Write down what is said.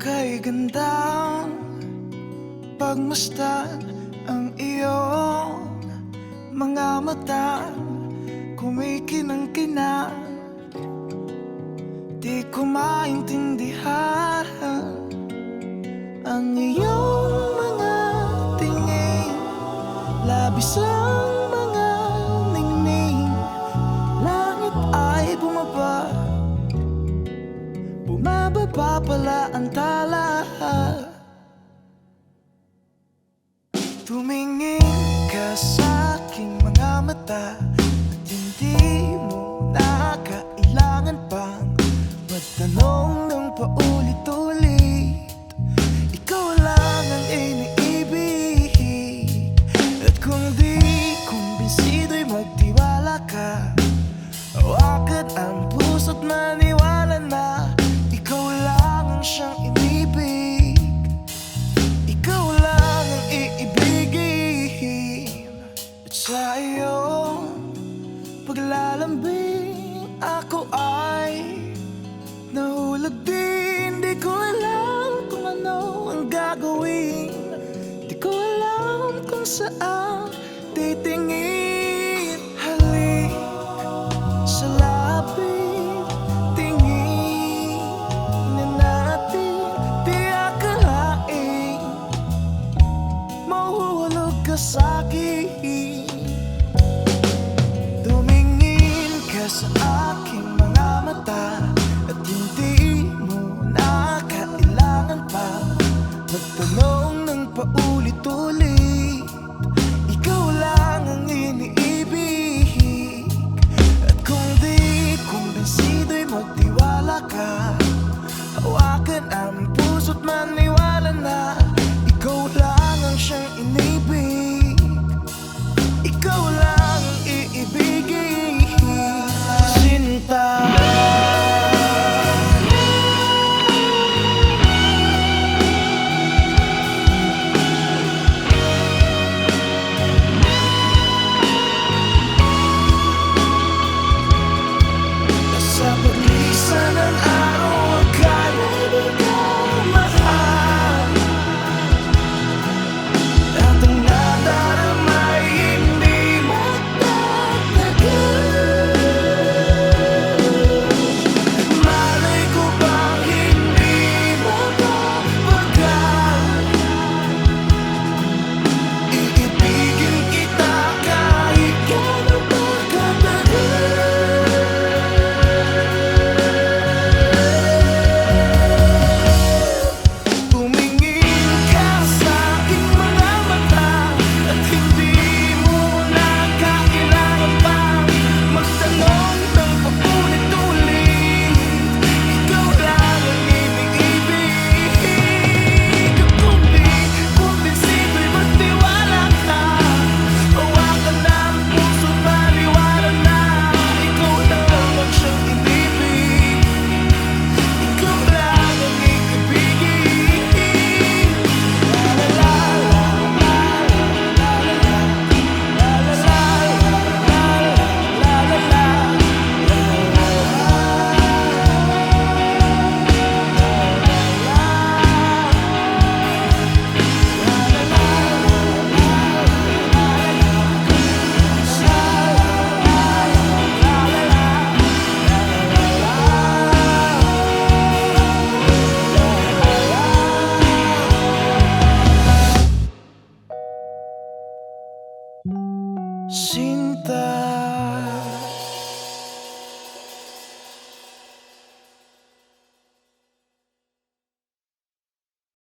kay gandang Pagmasdan ang iyong mga mata. Kumikinang-kinang Di ko maintindihan Ang iyong mga tingin. Labis ang mga ningning. Langit ay bumaba Bumababa pala ang tala Tumingin ka sa aking mga mata At hindi mo na kailangan pang Magtanong ng paulit-ulit. Ikaw lang ang iniibig At kung di kumbinsido'y magtiwala ka Hawakan ang puso't maniwala sa iyong paglalambing Ako ay sa aking mga mata At hindi mo na kailangan pa. Magtanong ng paulit-ulit Ikaw lang ang iniibig. At kung di kumbinsido'y magtiwala ka